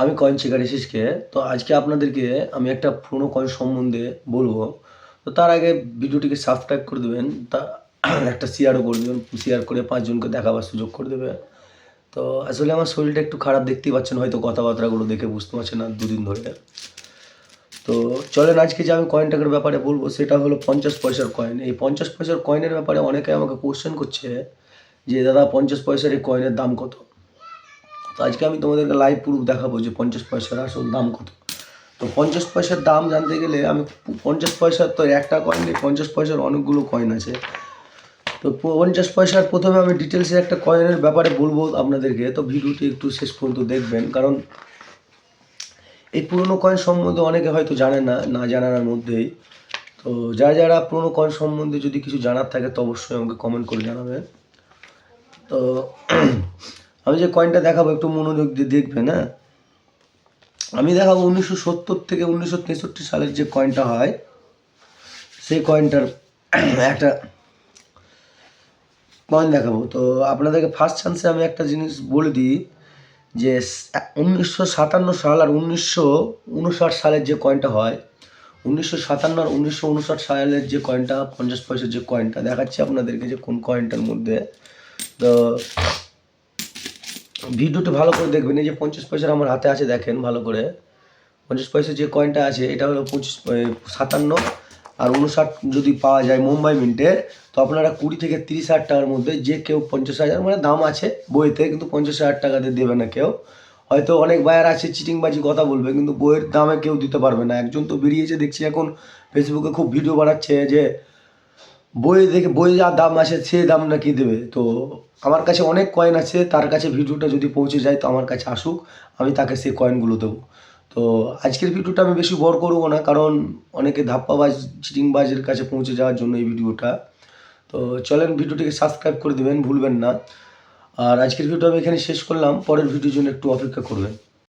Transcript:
আমি coin checker এসেসকে তো আজকে আপনাদেরকে আমি একটা পুরনো কয়েন সম্বন্ধে বলব। তো তার আগে ভিডিওটিকে সাবস্ক্রাইব করে দেবেন, তা একটা শেয়ারও করে দেবেন শেয়ার করে পাঁচজনকে দেখাবার সুযোগ করে দেবে। তো আসলে আমার শরীরটা একটু খারাপ, দেখতেই পাচ্ছেন হয়তো কথাবার্তাগুলো দেখে বুঝতে পারছেন না দুদিন ধরে। তো চলেন আজকে যে আমি কয়েনটাকের ব্যাপারে বলব, সেটা হলো পঞ্চাশ পয়সার কয়েন এই পঞ্চাশ পয়সার কয়েনের ব্যাপারে অনেকে আমাকে কোশ্চেন করছে যে, দাদা, পঞ্চাশ পয়সার এই কয়েনের দাম কত? তো আজকে আমি তোমাদেরকে লাইভ প্রুফ দেখাবো যে পঞ্চাশ পয়সার আসল দাম কত। তো পঞ্চাশ পয়সার দাম জানতে গেলে আমি পঞ্চাশ পয়সার তো একটা কয়েন নেই, পঞ্চাশ পয়সার অনেকগুলো কয়েন আছে। তো পঞ্চাশ পয়সার প্রথমে আমি ডিটেলসে একটা কয়েনের ব্যাপারে বলব আপনাদেরকে, তো ভিডিওটি একটু শেষ পর্যন্ত দেখবেন। কারণ এই পুরনো কয়েন সম্বন্ধে অনেকে হয়তো জানে না না জানার মধ্যেই। তো যারা যারা পুরনো কয়েন সম্বন্ধে যদি কিছু জানার থাকে, তো অবশ্যই আমাকে কমেন্ট করে জানাবেন। তো আমি যে কয়েনটা দেখাবো, একটু মনোযোগ দিয়ে দেখবে না আমি দেখাবো উনিশশো সত্তর থেকে উনিশশো তেষট্টি সালের যে কয়েনটা হয়, সেই কয়েনটার একটা কয়েন দেখাবো। তো আপনাদেরকে ফার্স্ট চান্সে আমি একটা জিনিস বলে দিই, যে উনিশশো সাতান্ন সাল আর উনিশশো উনষাট সালের যে কয়েনটা হয়, উনিশশো সাতান্ন আর উনিশশো উনষাট সালের যে কয়েনটা পঞ্চাশ পয়সার যে কয়েনটা দেখাচ্ছি আপনাদেরকে যে কোন কয়েনটার মধ্যে। তো ভিডিওটি ভালো করে দেখবেন, এই যে পঞ্চাশ পয়সার আমার হাতে আছে দেখেন ভালো করে। পঞ্চাশ পয়সার যে কয়েনটা আছে, এটা হলো পঁচিশ সাতান্ন। আর উনষাট যদি পাওয়া যায় মুম্বাই মিন্টে তো আপনারা কুড়ি থেকে তিরিশ হাজার টাকার মধ্যে যে কেউ পঞ্চাশ হাজার মানে দাম আছে বইতে, কিন্তু পঞ্চাশ হাজার টাকাতে দেবে না কেউ। হয়তো অনেক বায়ার আছে চিটিংবাজি কথা বলবে, কিন্তু বইয়ের দামে কেউ দিতে পারবে না। একজন তো বেরিয়েছে, দেখছি এখন ফেসবুকে খুব ভিডিও বানাচ্ছে যে বই দেখে বই যা দাম আছে সে দাম নাকি দেবে? তো আমার কাছে অনেক কয়েন আছে, তার কাছে ভিডিওটা যদি পৌঁছে যায়, তো আমার কাছে আসুক, আমি তাকে সেই কয়েনগুলো দেবো। তো আজকের ভিডিওটা আমি বেশি বড় করব না, কারণ অনেকে ধাপ্পাবাজ, চিটিংবাজের কাছে পৌঁছে যাওয়ার জন্য এই ভিডিওটা। তো চলেন ভিডিওটিকে সাবস্ক্রাইব করে দেবেন, ভুলবেন না। আর আজকের ভিডিও আমি এখানে শেষ করলাম, পরের ভিডিওর জন্য একটু অপেক্ষা করবেন।